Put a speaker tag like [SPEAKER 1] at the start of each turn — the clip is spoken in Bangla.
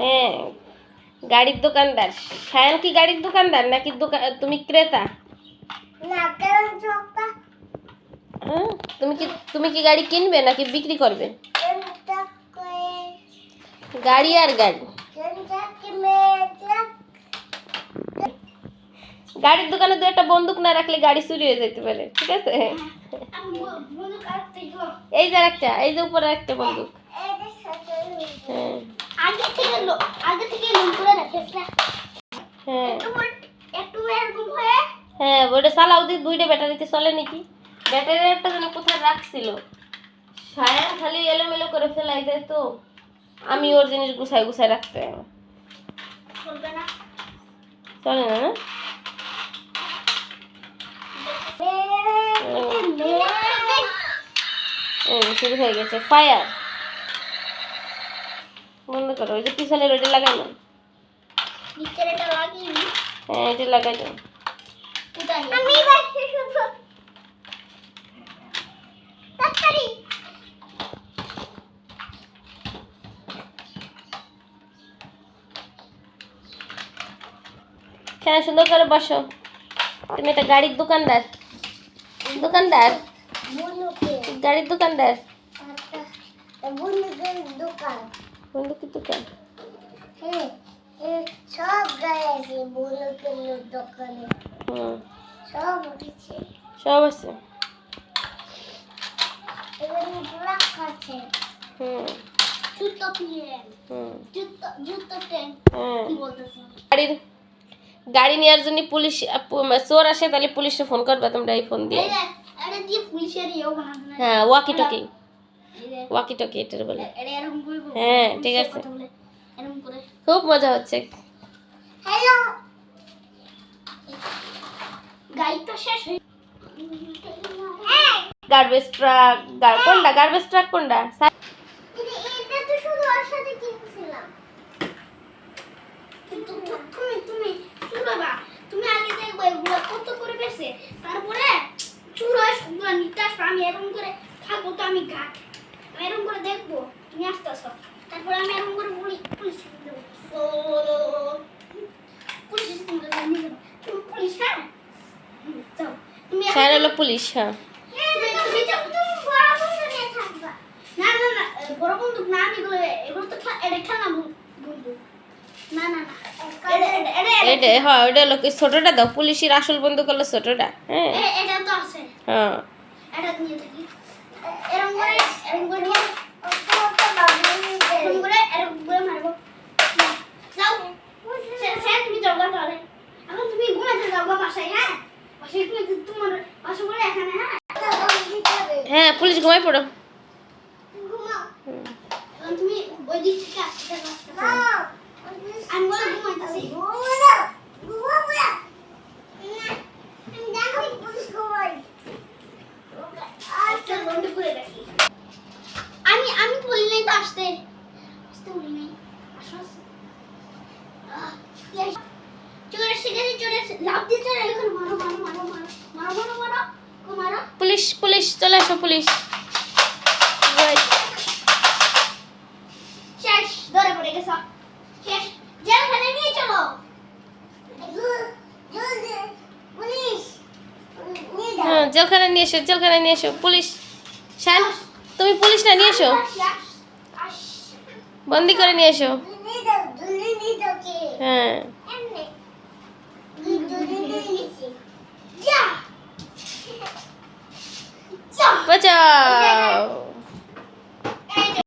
[SPEAKER 1] হ্যাঁ গাড়ির দোকানদার। সায়ন কি গাড়ির দোকানদার নাকি দোকান তুমি ক্রেতা?
[SPEAKER 2] না কেন চোখটা?
[SPEAKER 1] হ্যাঁ তুমি কি তুমি কি গাড়ি কিনবে নাকি বিক্রি করবে?
[SPEAKER 2] কেনটা করে?
[SPEAKER 1] গাড়ি আর গাড়ি।
[SPEAKER 2] কেনটা কি মেয়েটা?
[SPEAKER 1] গাড়ির দোকানে দু একটা বন্দুক না রাখলে গাড়ি চুরি হয়ে যেতে পারে ঠিক আছে?
[SPEAKER 2] আমি বন্ধু কাটতে গো
[SPEAKER 1] এই যে একটা এই যে উপরে একটা বন্দুক।
[SPEAKER 2] এটা সাথে
[SPEAKER 1] হ্যাঁ
[SPEAKER 2] আগে থেকে আগে থেকে লোন করে রাখিস না
[SPEAKER 1] হ্যাঁ
[SPEAKER 2] একটু এরকম হয়ে
[SPEAKER 1] হ্যাঁ দি দুইটা ব্যাটারিতে চলে নাকি? ব্যাটারি একটা যেন কোথায় রাখছিল। সায়ান খালি এলোমেলো করে ফেলাই দেয় তো। আমি ওর জিনিস গুছাই গুছাই রাখতে
[SPEAKER 2] চলবে না
[SPEAKER 1] চলে না। না শুরু হয়ে গেছে। ফায়ার। বন্ধ করো ওই যে পিছনের ওইটা লাগাই না। হ্যাঁ এটা লাগাই দাও। হ্যাঁ সুন্দর করে বসো। তুমি একটা গাড়ির দোকানদার। দোকানদার? গাড়ির দোকানদার?
[SPEAKER 2] দোকান।
[SPEAKER 1] বন্দুকের দোকান
[SPEAKER 2] হ্যাঁ এ সব গায়ে আছে বন্ধুকের দোকানে।
[SPEAKER 1] হুম।
[SPEAKER 2] সব উঠেছে।
[SPEAKER 1] সব আছে?
[SPEAKER 2] এখানে ব্লাক আছে
[SPEAKER 1] হুম।
[SPEAKER 2] জুতো প্লেন
[SPEAKER 1] হুম।
[SPEAKER 2] জুতো জুতো ট্রেন
[SPEAKER 1] হ্যাঁ।
[SPEAKER 2] কি বলতেছো?
[SPEAKER 1] গাড়ির গাড়ি নেওয়ার জন্য পুলিশ চোর আসে তাহলে পুলিশে ফোন করবে তোমরা এই ফোন দিয়ে। হ্যাঁ ওয়াকি টকি ওয়াকি টকি এটার বলে। হ্যাঁ, ঠিক আছে। খুব মজা হচ্ছে।
[SPEAKER 2] হ্যালো গাড়ি তো শেষ হয়ে
[SPEAKER 1] গার্বেজ ট্রাক কোনটা? গার্বেজ ট্রাক কোনটা?
[SPEAKER 2] তারপরে চুলো সবগুলো নিতে আসব আমি এরকম করে থাকব তো আমি আমি এরকম করে দেখব তুমি আসতে আসো তারপরে আমি এরকম করে পুলিশ পুলিশ পুলিশ তুমি পুলিশ হ্যাঁ? তুমি
[SPEAKER 1] হলো পুলিশ হ্যাঁ।
[SPEAKER 2] না না না বড় বন্দুক না আমি এগুলো এগুলো তো এটা খেলনা বন্দুক না না না এটা
[SPEAKER 1] হ্যাঁ ওটা ছোটটা দাও পুলিশের আসল বন্ধু করল ছোটটা হ্যাঁ।
[SPEAKER 2] এটা তো আছে।
[SPEAKER 1] হ্যাঁ।
[SPEAKER 2] এটা নিয়ে থাকি। এ- এরকম করে এরকম করে নিয়ে এরকম করে এরকম করে মারবো যাও সে- সে তুমি যাও গা তাহলে এখন তুমি ঘুমাতে যাও গা বাসায় হ্যাঁ বাসায় ঘুমাতে তোমার বাসা বলে এখানে হ্যাঁ
[SPEAKER 1] হ্যাঁ পুলিশ ঘুমাই পড়ো।
[SPEAKER 2] ঘুমাও। তুমি ওই দিক থেকে আসতে। আমি বলে ঘুমাইতেছি আচ্ছা, বন্ধ করে রাখি। আমি আমি বলি নাই তো আসতে আসতে বলি নাই আসো আসো। আহ, এই, চোর এসে গেছে চোর লাভ দিয়ে চলে এখানে মারো মারো মারো মারো মারো মারো মারো ও মারো।
[SPEAKER 1] পুলিশ পুলিশ চলে আসো পুলিশ। Right.
[SPEAKER 2] শেষ ধরে পড়ে গেছ। শেষ। জেলখানে নিয়ে চলো।
[SPEAKER 1] হ্যাঁ জেলখানে নিয়ে এসো জেলখানে নিয়ে এসো পুলিশ। শান তুমি পুলিশ না নিয়ে এসো। বন্দি করে নিয়ে এসো। হ্যাঁ। 出ていって。